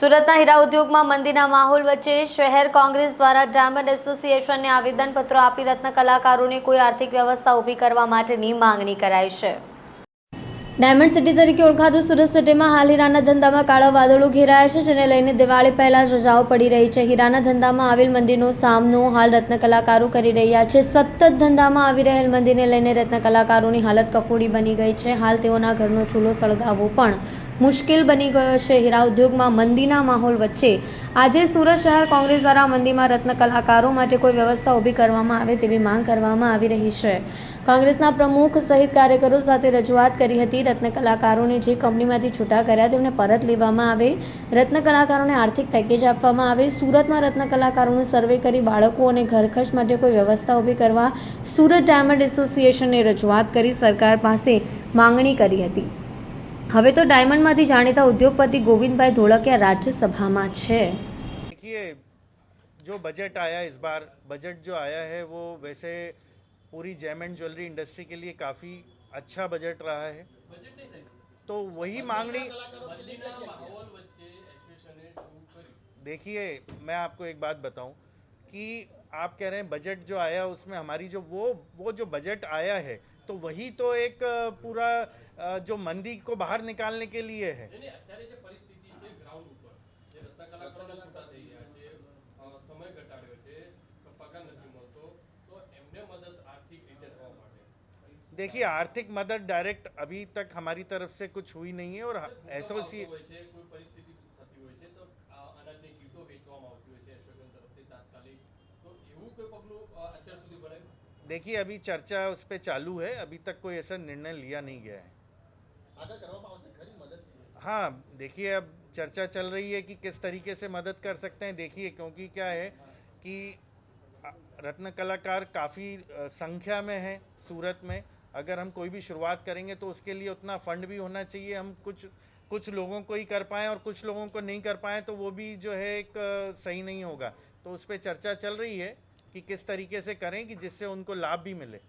સુરતના હીરા ઉદ્યોગમાં મંદીના માહોલ વચ્ચે શહેર કોંગ્રેસ દ્વારા ડાયમંડ એસોસિએશનને આવેદનપત્રો આપી રત્ન કલાકારોને કોઈ આર્થિક વ્યવસ્થા ઊભી કરવા માટેની માંગણી કરાઈ છે. ડાયમંડ સિટી તરીકે ઓળખાતું સુરત સિટીમાં હાલ હીરાના ધંધામાં કાળા વાદળો ઘેરાયા છે, જેને લઈને દિવાળી પહેલા જ રજાઓ પડી રહી છે. હીરાના ધંધામાં આવેલ મંદિરનો સામનો હાલ રત્ન કલાકારો કરી રહ્યા છે. સતત ધંધામાં આવી રહેલ મંદિરને લઈને રત્ન કલાકારોની હાલત કફોડી બની ગઈ છે. હાલ તેઓના ઘરનો ચૂલો સળગાવવો પણ મુશ્કેલ બની ગયો છે. હીરા ઉદ્યોગમાં મંદીના માહોલ વચ્ચે આજે સુરત શહેર કોંગ્રેસ દ્વારા મંદીમાં રત્ન કલાકારો માટે કોઈ વ્યવસ્થા ઊભી કરવામાં આવે તેવી માંગ કરવામાં આવી રહી છે. કોંગ્રેસના પ્રમુખ સહિત કાર્યકરો સાથે રજૂઆત કરી હતી. રત્ન કલાકારોને જે કંપનીમાંથી છૂટા કર્યા તેમને પરત લેવામાં આવે. રત્ન કલાકારોને આર્થિક પેકેજ આપવામાં આવે. સુરતમાં રત્ન કલાકારોનું સર્વે કરી બાળકો અને ઘરખર્ચ માટે કોઈ વ્યવસ્થા ઊભી કરવા સુરત ડાયમંડ એસોસિએશને રજૂઆત કરી સરકાર પાસે માંગણી કરી હતી. હવે તો ડાયમંડમાંથી જાણીતા ઉદ્યોગપતિ ગોવિંદભાઈ ધોળકિયા રાજ્યસભામાં છે देखिए जो बजट आया इस बार बजट जो आया है वो वैसे पूरी जैम एंड ज्वेलरी इंडस्ट्री के लिए काफ़ी अच्छा बजट रहा है तो वही मांगनी देखिए मैं आपको एक बात बताऊं कि आप कह रहे हैं बजट जो आया उसमें हमारी जो वो वो जो बजट आया है तो वही तो एक पूरा जो मंदी को बाहर निकालने के लिए है। देखिए आर्थिक मदद डायरेक्ट अभी तक हमारी तरफ़ से कुछ हुई नहीं है और एसोसिएट તો એવું કોઈ પગલું અ, અત્યાર સુધી ભરાયું देखिए अभी चर्चा उस पर चालू है अभी तक कोई ऐसा निर्णय लिया नहीं गया है हाँ देखिए अब चर्चा चल रही है कि किस तरीके से मदद कर सकते हैं देखिए क्योंकि क्या है कि अ, रत्न कलाकार काफ़ी संख्या में है सूरत में अगर हम कोई भी शुरुआत करेंगे तो उसके लिए उतना फंड भी होना चाहिए हम कुछ कुछ लोगों को ही कर पाएँ और कुछ लोगों को नहीं कर पाएँ तो वो भी जो है एक अ, सही नहीं होगा तो उस पर चर्चा चल रही है कि किस तरीके से करें कि जिससे उनको लाभ भी मिले।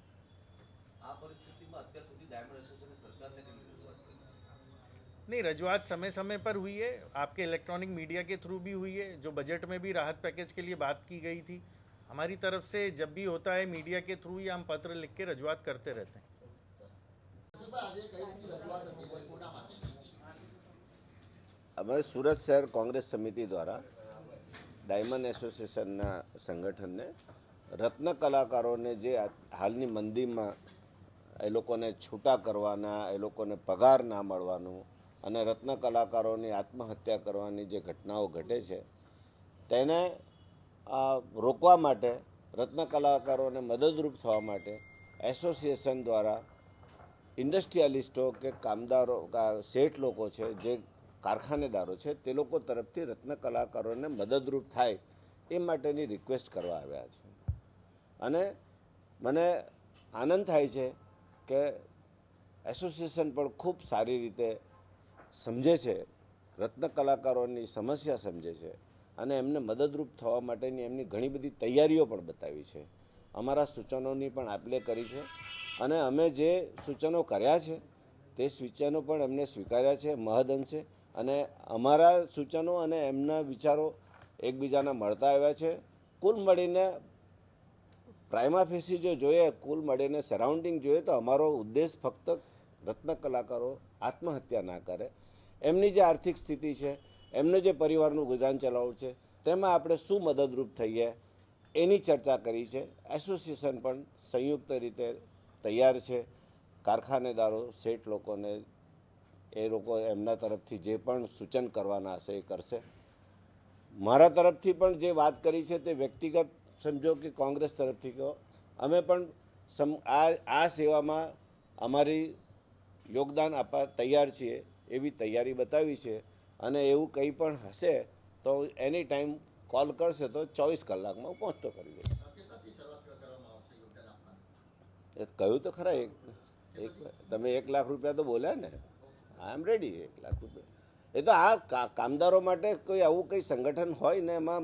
नहीं रजुआत समय समय पर हुई है। आपके इलेक्ट्रॉनिक मीडिया के थ्रू भी हुई है जो बजट में भी राहत पैकेज के लिए बात की गई थी। हमारी तरफ़ से जब भी होता है मीडिया के थ्रू या हम पत्र लिख के रजुआत करते रहते हैं। हमारे सूरत शहर कांग्रेस समिति द्वारा ડાયમંડ એસોસિએશનના સંગઠનને રત્ન કલાકારોને જે હાલની મંદીમાં એ લોકોને છૂટા કરવાના, એ લોકોને પગાર ના મળવાનું અને રત્ન કલાકારોની આત્મહત્યા કરવાની જે ઘટનાઓ ઘટે છે, તેને રોકવા માટે, રત્ન કલાકારોને મદદરૂપ થવા માટે એસોસિએશન દ્વારા ઇન્ડસ્ટ્રીયાલિસ્ટો કે કામદારો શેઠ લોકો છે જે કારખાનેદારો છે, તે લોકો તરફથી રત્ન કલાકારોને મદદરૂપ થાય એ માટેની રિક્વેસ્ટ કરવા આવ્યા છે. અને મને આનંદ થાય છે કે એસોસિએશન પણ ખૂબ સારી રીતે સમજે છે, રત્ન કલાકારોની સમસ્યા સમજે છે અને એમને મદદરૂપ થવા માટેની એમની ઘણી બધી તૈયારીઓ પણ બતાવી છે. અમારા સૂચનોની પણ આપલે કરી છે અને અમે જે સૂચનો કર્યા છે, તે સૂચનો પણ એમને સ્વીકાર્યા છે મહદઅંશે અને અમારા સૂચનો અને એમના વિચારો એકબીજાના મળતા આવ્યા છે. કુલ મળીને પ્રાઇમા ફેસી જો જોઈએ, કુલ મળીને સરાઉન્ડિંગ જોઈએ તો અમારો ઉદ્દેશ ફક્ત રત્ન કલાકારો આત્મહત્યા ના કરે. એમની જે આર્થિક સ્થિતિ છે, એમનું જે પરિવારનું ગુજરાન ચલાવવું છે, તેમાં આપણે શું મદદરૂપ થઈએ એની ચર્ચા કરી છે. એસોસિએશન પણ સંયુક્ત રીતે તૈયાર છે. કારખાનેદારો, શેઠ લોકોને એ લોકો એમના તરફથી જે પણ સૂચન કરવાના હશે એ કરશે. મારા તરફથી પણ જે વાત કરી છે તે વ્યક્તિગત સમજો કે કોંગ્રેસ તરફથી કહો. અમે પણ સમ, આ આ સેવામાં અમારી યોગદાન આપવા તૈયાર છીએ, એવી તૈયારી બતાવી છે અને એવું કંઈ પણ હશે તો એની ટાઈમ કોલ કરશે તો ચોવીસ કલાકમાં પહોંચતો કરી દઈશ. કહ્યું તો ખરા એક, તમે એક લાખ રૂપિયા તો બોલ્યા ને. આઈ એમ રેડી એક લાખ રૂપિયા એ તો આ કામદારો માટે કોઈ આવું કંઈ સંગઠન હોય ને એમાં,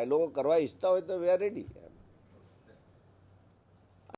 એ લોકો કરવા ઈચ્છતા હોય તો વે આર રેડી